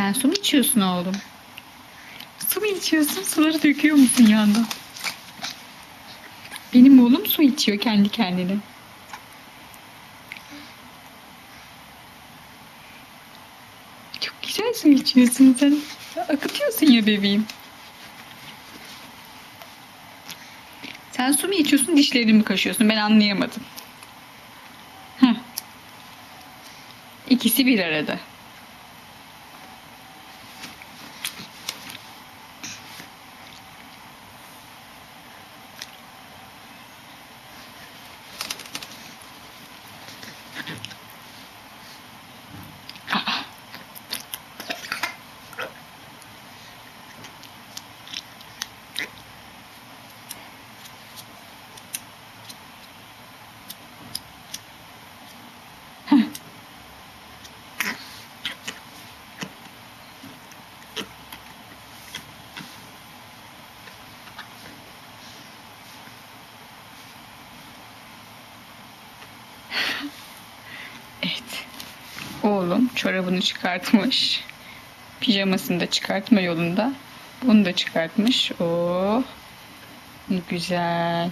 Sen su mu içiyorsun oğlum? Su mu içiyorsun? Suları döküyor musun yandan? Benim oğlum su içiyor kendi kendine. Çok güzel su içiyorsun sen. Akıtıyorsun ya bebeğim. Sen su mu içiyorsun, dişlerini mi kaşıyorsun? Ben anlayamadım. Heh. İkisi bir arada. Oğlum çorabını çıkartmış. Pijamasını da çıkartma yolunda. Bunu da çıkartmış. Oh. Güzel.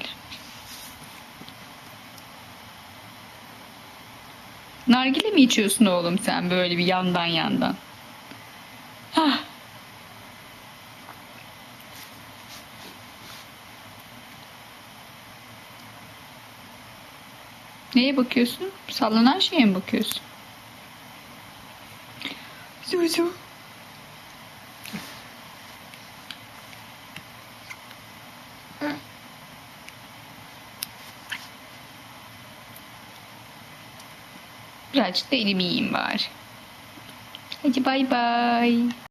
Nargile mi içiyorsun oğlum sen böyle bir yandan yandan? Hah. Neye bakıyorsun? Sallanan şeye mi bakıyorsun? Zuzu. Birazcık da elimi yiyeyim bari. Hadi bay bay.